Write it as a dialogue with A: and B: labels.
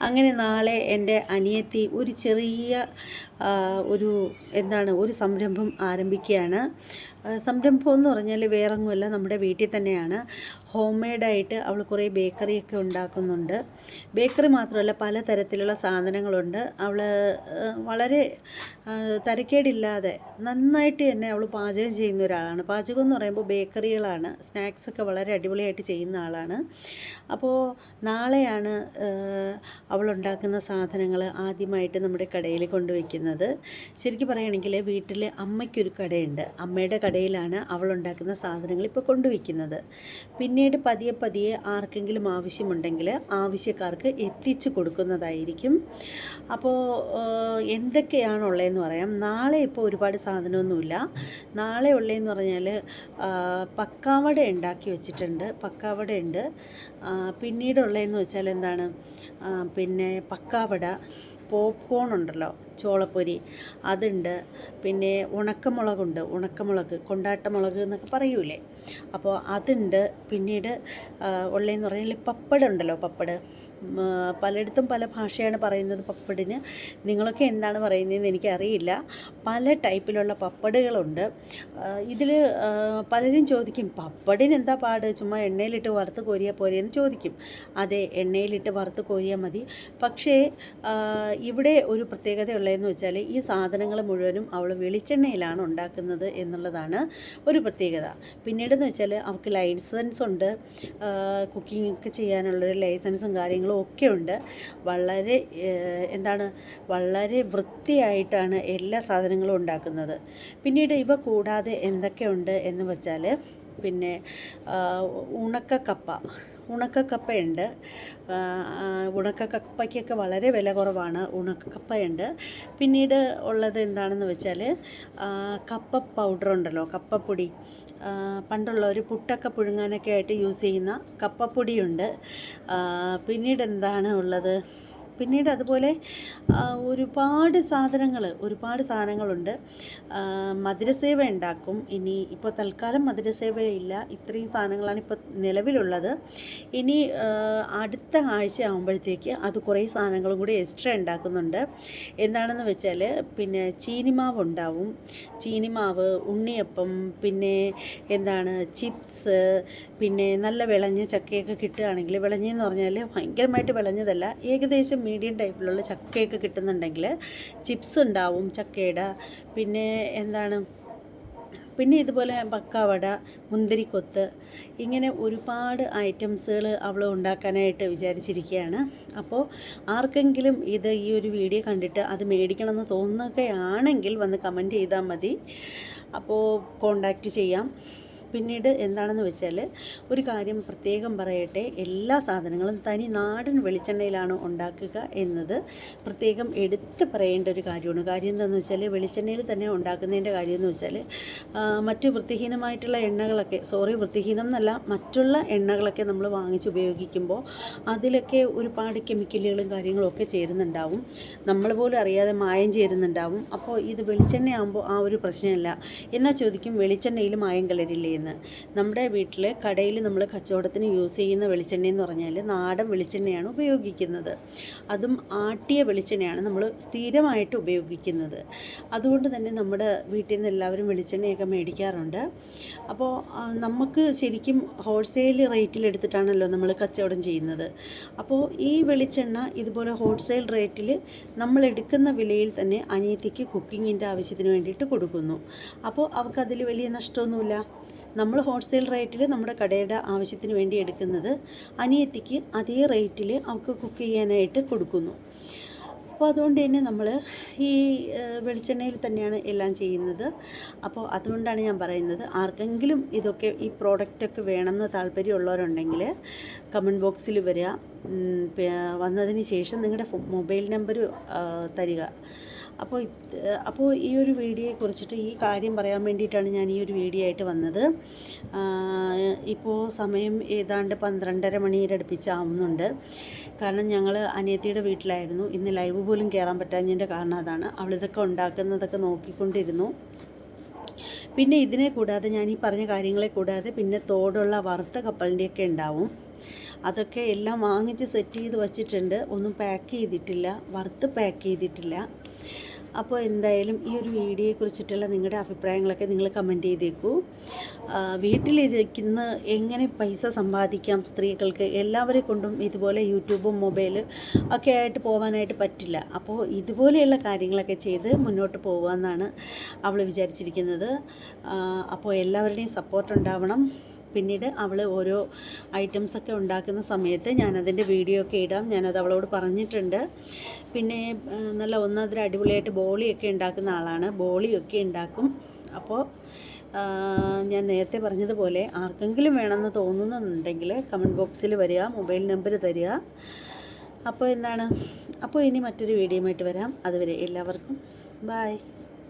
A: അങ്ങനെ നാളെ എന്റെ അനിയത്തി ഒരു ചെറിയ ഒരു എന്താണ് ഒരു സംരംഭം ആരംഭിക്കുകയാണ്. സംരംഭം എന്ന് പറഞ്ഞാൽ വേറൊന്നുമല്ല നമ്മുടെ വീട്ടിൽ തന്നെയാണ്. ഹോം മെയ്ഡായിട്ട് അവൾ കുറേ ബേക്കറിയൊക്കെ ഉണ്ടാക്കുന്നുണ്ട്. ബേക്കറി മാത്രമല്ല പല തരത്തിലുള്ള സാധനങ്ങളുണ്ട് അവൾ വളരെ തരക്കേടില്ലാതെ നന്നായിട്ട് തന്നെ അവൾ പാചകം ചെയ്യുന്ന ഒരാളാണ്. പാചകം എന്ന് പറയുമ്പോൾ ബേക്കറികളാണ്. സ്നാക്സൊക്കെ വളരെ അടിപൊളിയായിട്ട് ചെയ്യുന്ന ആളാണ്. അപ്പോൾ നാളെയാണ് അവൾ ഉണ്ടാക്കുന്ന സാധനങ്ങൾ ആദ്യമായിട്ട് നമ്മുടെ കടയിൽ കൊണ്ടുവയ്ക്കുന്നത്. ശരിക്കും പറയുകയാണെങ്കിൽ വീട്ടിലെ അമ്മയ്ക്കൊരു കടയുണ്ട്. അമ്മയുടെ കടയിലാണ് അവൾ ഉണ്ടാക്കുന്ന സാധനങ്ങൾ ഇപ്പോൾ കൊണ്ടുവയ്ക്കുന്നത്. പിന്നീട് പതിയെ പതിയെ ആർക്കെങ്കിലും ആവശ്യമുണ്ടെങ്കിൽ ആവശ്യക്കാർക്ക് എത്തിച്ചു കൊടുക്കുന്നതായിരിക്കും. അപ്പോൾ എന്തൊക്കെയാണുള്ളതെന്ന് പറയാം. നാളെ ഇപ്പോൾ ഒരുപാട് സാധനമൊന്നുമില്ല. നാളെ ഉള്ളതെന്ന് പറഞ്ഞാൽ പക്കാവട ഉണ്ടാക്കി വെച്ചിട്ടുണ്ട്. പക്കാവട ഉണ്ട്. പിന്നീടുള്ളതെന്ന് വെച്ചാൽ എന്താണ്? പിന്നെ പക്കാവട പോപ്കോൺ ഉണ്ടല്ലോ. ചോളപ്പൊരി അതുണ്ട്. പിന്നെ ഉണക്കമുളകുണ്ട്. ഉണക്കമുളക് കൊണ്ടാട്ടമുളക് എന്നൊക്കെ പറയൂലേ. അപ്പോൾ അതുണ്ട്. പിന്നീട് ഉള്ളതെന്ന് പറഞ്ഞാൽ പപ്പടം ഉണ്ടല്ലോ പപ്പട്. പലയിടത്തും പല ഭാഷയാണ് പറയുന്നത് പപ്പടിന്. നിങ്ങളൊക്കെ എന്താണ് പറയുന്നതെന്ന് എനിക്കറിയില്ല. പല ടൈപ്പിലുള്ള പപ്പടുകളുണ്ട്. ഇതിൽ പലരും ചോദിക്കും പപ്പടിന് എന്താ പാട്? ചുമ്മാ എണ്ണയിലിട്ട് വറുത്ത് കോരിയാൽ പോരെ? എന്ന് ചോദിക്കും. അതെ എണ്ണയിലിട്ട് വറുത്ത് കോരിയാൽ മതി. പക്ഷേ ഇവിടെ ഒരു പ്രത്യേകത ഉള്ളതെന്ന് വെച്ചാൽ ഈ സാധനങ്ങൾ മുഴുവനും അവൾ വെളിച്ചെണ്ണയിലാണ് ഉണ്ടാക്കുന്നത് എന്നുള്ളതാണ് ഒരു പ്രത്യേകത. പിന്നീടെന്ന് വെച്ചാൽ അവൾക്ക് ലൈസൻസ് ഉണ്ട് കുക്കിംഗ് ഒക്കെ ചെയ്യാനുള്ളൊരു ലൈസൻസും കാര്യങ്ങളും ഒക്കെ ഉണ്ട്. വളരെ എന്താണ് വളരെ വൃത്തിയായിട്ടാണ് എല്ലാ സാധനങ്ങളും ഉണ്ടാക്കുന്നത്. പിന്നീട് ഇവ കൂടാതെ എന്തൊക്കെയുണ്ട് എന്ന് വെച്ചാൽ പിന്നെ ഉണക്കക്കപ്പ. ഉണക്കക്കപ്പയുണ്ട്. ഉണക്കക്കപ്പയ്ക്കൊക്കെ വളരെ വില കുറവാണ്. ഉണക്കക്കപ്പയുണ്ട്. പിന്നീട് ഉള്ളത് എന്താണെന്ന് വെച്ചാൽ കപ്പ പൗഡർ ഉണ്ടല്ലോ കപ്പപ്പൊടി പണ്ടുള്ള പണ്ടുള്ളവർ പുട്ടൊക്കെ പുഴുങ്ങാനൊക്കെ ആയിട്ട് യൂസ് ചെയ്യുന്ന കപ്പപ്പൊടിയുണ്ട്. പിന്നീട് എന്താണ് ഉള്ളത്? പിന്നീട് അതുപോലെ ഒരുപാട് സാധനങ്ങൾ ഒരുപാട് സാധനങ്ങളുണ്ട്. മധുരസേവ ഉണ്ടാക്കും. ഇനി ഇപ്പോൾ തൽക്കാലം മധുരസേവ ഇല്ല ഇത്രയും സാധനങ്ങളാണ് ഇപ്പോൾ നിലവിലുള്ളത്. ഇനി അടുത്ത ആഴ്ച ആകുമ്പോഴത്തേക്ക് അത് കുറേ സാധനങ്ങളും കൂടി എക്സ്ട്രാ ഉണ്ടാക്കുന്നുണ്ട്. എന്താണെന്ന് വെച്ചാൽ പിന്നെ ചീനിമാവ് ഉണ്ടാവും. ചീനിമാവ് ഉണ്ണിയപ്പം പിന്നെ എന്താണ് ചിപ്സ് പിന്നെ നല്ല വിളഞ്ഞ ചക്കയൊക്കെ കിട്ടുകയാണെങ്കിൽ വിളഞ്ഞെന്ന് പറഞ്ഞാൽ ഭയങ്കരമായിട്ട് വിളഞ്ഞതല്ല. ഏകദേശം മീഡിയം ടൈപ്പിലുള്ള ചക്കയൊക്കെ കിട്ടുന്നുണ്ടെങ്കിൽ ചിപ്സ് ഉണ്ടാവും ചക്കയുടെ. പിന്നെ എന്താണ്? പിന്നെ ഇതുപോലെ പക്കാവട മുന്തിരിക്കൊത്ത് ഇങ്ങനെ ഒരുപാട് ഐറ്റംസുകൾ അവൾ ഉണ്ടാക്കാനായിട്ട് വിചാരിച്ചിരിക്കുകയാണ്. അപ്പോൾ ആർക്കെങ്കിലും ഇത് ഈ ഒരു വീഡിയോ കണ്ടിട്ട് അത് മേടിക്കണമെന്ന് തോന്നുകയാണെങ്കിൽ വന്ന് കമന്റ് ചെയ്താൽ മതി. അപ്പോൾ കോണ്ടാക്റ്റ് ചെയ്യാം. പിന്നീട് എന്താണെന്ന് വെച്ചാൽ ഒരു കാര്യം പ്രത്യേകം പറയട്ടെ എല്ലാ സാധനങ്ങളും തനി നാടൻ വെളിച്ചെണ്ണയിലാണ് ഉണ്ടാക്കുക എന്നത് പ്രത്യേകം എടുത്ത് പറയേണ്ട ഒരു കാര്യമാണ്. കാര്യം എന്താണെന്ന് വെച്ചാൽ വെളിച്ചെണ്ണയിൽ തന്നെ ഉണ്ടാക്കുന്നതിന്റെ കാര്യം എന്ന് വെച്ചാൽ മറ്റ് വൃത്തിഹീനമായിട്ടുള്ള എണ്ണകളൊക്കെ സോറി വൃത്തിഹീനം എന്നല്ല മറ്റുള്ള എണ്ണകളൊക്കെ നമ്മൾ വാങ്ങിച്ച് ഉപയോഗിക്കുമ്പോൾ അതിലൊക്കെ ഒരുപാട് കെമിക്കലുകളും കാര്യങ്ങളും ഒക്കെ ചേരുന്നുണ്ടാവും. നമ്മൾ പോലും അറിയാതെ മായം ചേരുന്നുണ്ടാവും. അപ്പോൾ ഇത് വെളിച്ചെണ്ണയാകുമ്പോൾ ആ ഒരു പ്രശ്നമില്ല. എന്നാൽ ചോദിക്കും? വെളിച്ചെണ്ണയിൽ മായം കലരില്ലേ എന്ന് നമ്മുടെ വീട്ടിൽ കടയിൽ നമ്മൾ കച്ചവടത്തിന് യൂസ് ചെയ്യുന്ന വെളിച്ചെണ്ണ എന്ന് പറഞ്ഞാൽ നാടൻ വെളിച്ചെണ്ണയാണ് ഉപയോഗിക്കുന്നത്. അതും ആട്ടിയ വെളിച്ചെണ്ണയാണ് നമ്മൾ സ്ഥിരമായിട്ട് ഉപയോഗിക്കുന്നത്. അതുകൊണ്ട് തന്നെ നമ്മുടെ വീട്ടിൽ നിന്ന് എല്ലാവരും വെളിച്ചെണ്ണയൊക്കെ മേടിക്കാറുണ്ട്. അപ്പോൾ നമുക്ക് ശരിക്കും ഹോൾസെയിൽ റേറ്റിൽ എടുത്തിട്ടാണല്ലോ നമ്മൾ കച്ചവടം ചെയ്യുന്നത്. അപ്പോൾ ഈ വെളിച്ചെണ്ണ ഇതുപോലെ ഹോൾസെയിൽ റേറ്റിൽ നമ്മൾ എടുക്കുന്ന വിലയിൽ തന്നെ അനിയത്തിക്ക് കുക്കിങ്ങിന്റെ ആവശ്യത്തിന് വേണ്ടിയിട്ട് കൊടുക്കുന്നു. അപ്പോൾ അവൾക്കതിൽ വലിയ നഷ്ടമൊന്നുമില്ല. നമ്മൾ ഹോൾസെയിൽ റേറ്റിൽ നമ്മുടെ കടയുടെ ആവശ്യത്തിന് വേണ്ടി എടുക്കുന്നത് അനിയത്തിക്ക് അതേ റേറ്റിൽ അവൾക്ക് കുക്ക് ചെയ്യാനായിട്ട് കൊടുക്കുന്നു. അപ്പോൾ അതുകൊണ്ട് തന്നെ നമ്മൾ ഈ വെളിച്ചെണ്ണയിൽ തന്നെയാണ് എല്ലാം ചെയ്യുന്നത്. അപ്പോൾ അതുകൊണ്ടാണ് ഞാൻ പറയുന്നത് ആർക്കെങ്കിലും ഇതൊക്കെ ഈ പ്രോഡക്റ്റൊക്കെ വേണമെന്ന് താല്പര്യമുള്ളവരുണ്ടെങ്കിൽ കമന്റ് ബോക്സിൽ വരിക. വന്നതിന് ശേഷം നിങ്ങളുടെ മൊബൈൽ നമ്പർ തരിക. അപ്പോൾ അപ്പോൾ ഈ ഒരു വീഡിയോയെ കുറിച്ചിട്ട് ഈ കാര്യം പറയാൻ വേണ്ടിയിട്ടാണ് ഞാൻ ഈ ഒരു വീഡിയോ ആയിട്ട് വന്നത്. ഇപ്പോൾ സമയം ഏതാണ്ട് പന്ത്രണ്ടര മണിയുടെ അടുപ്പിച്ചാവുന്നുണ്ട്. കാരണം ഞങ്ങൾ അനിയത്തിയുടെ വീട്ടിലായിരുന്നു. ഇന്ന് ലൈവ് പോലും കയറാൻ പറ്റാഞ്ഞതിന്റെ കാരണം അതാണ്. അവളിതൊക്കെ ഉണ്ടാക്കുന്നതൊക്കെ നോക്കിക്കൊണ്ടിരുന്നു. പിന്നെ ഇതിനെ കൂടാതെ ഞാൻ ഈ പറഞ്ഞ കാര്യങ്ങളെ കൂടാതെ പിന്നെ തോടുള്ള വറുത്ത കപ്പലിന്റെയൊക്കെ ഉണ്ടാവും. അതൊക്കെ എല്ലാം വാങ്ങിച്ച് സെറ്റ് ചെയ്ത് വച്ചിട്ടുണ്ട്. ഒന്നും പാക്ക് ചെയ്തിട്ടില്ല. വറുത്ത് പാക്ക് ചെയ്തിട്ടില്ല. അപ്പോൾ എന്തായാലും ഈ ഒരു വീഡിയോയെ കുറിച്ചിട്ടുള്ള നിങ്ങളുടെ അഭിപ്രായങ്ങളൊക്കെ നിങ്ങൾ കമന്റ് ചെയ്തേക്കൂ. വീട്ടിലിരിക്കുന്ന എങ്ങനെ പൈസ സമ്പാദിക്കാം സ്ത്രീകൾക്ക്? എല്ലാവരെ കൊണ്ടും ഇതുപോലെ യൂട്യൂബും മൊബൈൽ ഒക്കെ ആയിട്ട് പോകാനായിട്ട് പറ്റില്ല. അപ്പോൾ ഇതുപോലെയുള്ള കാര്യങ്ങളൊക്കെ ചെയ്ത് മുന്നോട്ട് പോകുക എന്നാണ് അവൾ വിചാരിച്ചിരിക്കുന്നത് അപ്പോൾ എല്ലാവരുടെയും സപ്പോർട്ട് ഉണ്ടാവണം. പിന്നീട് അവൾ ഓരോ ഐറ്റംസൊക്കെ ഉണ്ടാക്കുന്ന സമയത്ത് ഞാനതിന്റെ വീഡിയോ ഒക്കെ ഇടാം. ഞാനത് അവളോട് പറഞ്ഞിട്ടുണ്ട്. പിന്നെ നല്ല ഒന്നാതിര അടിപൊളിയായിട്ട് ബോളിയൊക്കെ ഉണ്ടാക്കുന്ന ആളാണ്. ബോളിയൊക്കെ ഉണ്ടാക്കും. അപ്പോൾ ഞാൻ നേരത്തെ പറഞ്ഞതുപോലെ ആർക്കെങ്കിലും വേണമെന്ന് തോന്നുന്നുണ്ടെങ്കിൽ കമന്റ് ബോക്സിൽ വരിക മൊബൈൽ നമ്പർ തരിക. അപ്പോൾ എന്താണ്? അപ്പോൾ ഇനി മറ്റൊരു വീഡിയോ ആയിട്ട് വരാം. അതുവരെ എല്ലാവർക്കും ബായ്